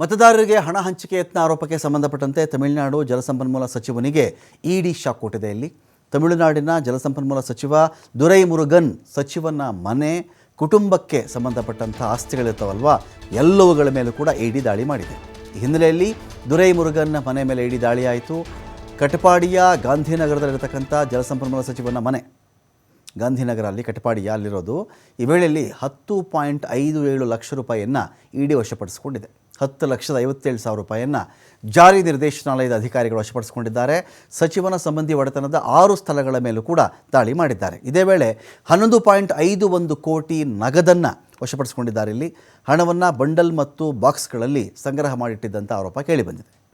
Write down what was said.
ಮತದಾರರಿಗೆ ಹಣ ಹಂಚಿಕೆ ಯತ್ನ ಆರೋಪಕ್ಕೆ ಸಂಬಂಧಪಟ್ಟಂತೆ ತಮಿಳುನಾಡು ಜಲಸಂಪನ್ಮೂಲ ಸಚಿವನಿಗೆ ಇಡಿ ಶಾಕ್ ಕೊಟ್ಟಿದೆ ಇಲ್ಲಿ. ತಮಿಳುನಾಡಿನ ಜಲಸಂಪನ್ಮೂಲ ಸಚಿವ ದುರೈ ಮುರುಗನ್ ಸಚಿವನ ಮನೆ ಕುಟುಂಬಕ್ಕೆ ಸಂಬಂಧಪಟ್ಟಂಥ ಆಸ್ತಿಗಳಿರ್ತಾವಲ್ವ, ಎಲ್ಲವುಗಳ ಮೇಲೂ ಕೂಡ ಇಡಿ ದಾಳಿ ಮಾಡಿದೆ. ಈ ಹಿನ್ನೆಲೆಯಲ್ಲಿ ದುರೈ ಮುರುಗನ್ ಮನೆ ಮೇಲೆ ಇಡಿ ದಾಳಿ ಆಯಿತು. ಕಟಪಾಡಿಯ ಗಾಂಧಿನಗರದಲ್ಲಿರತಕ್ಕಂಥ ಜಲಸಂಪನ್ಮೂಲ ಸಚಿವನ ಮನೆ. ಗಾಂಧಿನಗರ ಅಲ್ಲಿ, ಕಟಪಾಡಿಯ ಅಲ್ಲಿರೋದು. ಈ ವೇಳೆಯಲ್ಲಿ ಹತ್ತು ಪಾಯಿಂಟ್ ಐದು ಏಳು ಲಕ್ಷ ರೂಪಾಯಿಯನ್ನು ಇಡಿ ವಶಪಡಿಸಿಕೊಂಡಿದೆ. ಹತ್ತು ಲಕ್ಷದ ಐವತ್ತೇಳು ಸಾವಿರ ರೂಪಾಯಿಯನ್ನು ಜಾರಿ ನಿರ್ದೇಶನಾಲಯದ ಅಧಿಕಾರಿಗಳು ವಶಪಡಿಸಿಕೊಂಡಿದ್ದಾರೆ. ಸಚಿವನ ಸಂಬಂಧಿ ಒಡೆತನದ ಆರು ಸ್ಥಳಗಳ ಮೇಲೂ ಕೂಡ ದಾಳಿ ಮಾಡಿದ್ದಾರೆ. ಇದೇ ವೇಳೆ ಹನ್ನೊಂದು ಪಾಯಿಂಟ್ ಐದು ಒಂದು ಕೋಟಿ ನಗದನ್ನು ವಶಪಡಿಸಿಕೊಂಡಿದ್ದಾರೆ. ಇಲ್ಲಿ ಹಣವನ್ನು ಬಂಡಲ್ ಮತ್ತು ಬಾಕ್ಸ್ಗಳಲ್ಲಿ ಸಂಗ್ರಹ ಮಾಡಿಟ್ಟಿದ್ದಂಥ ಆರೋಪ ಕೇಳಿಬಂದಿದೆ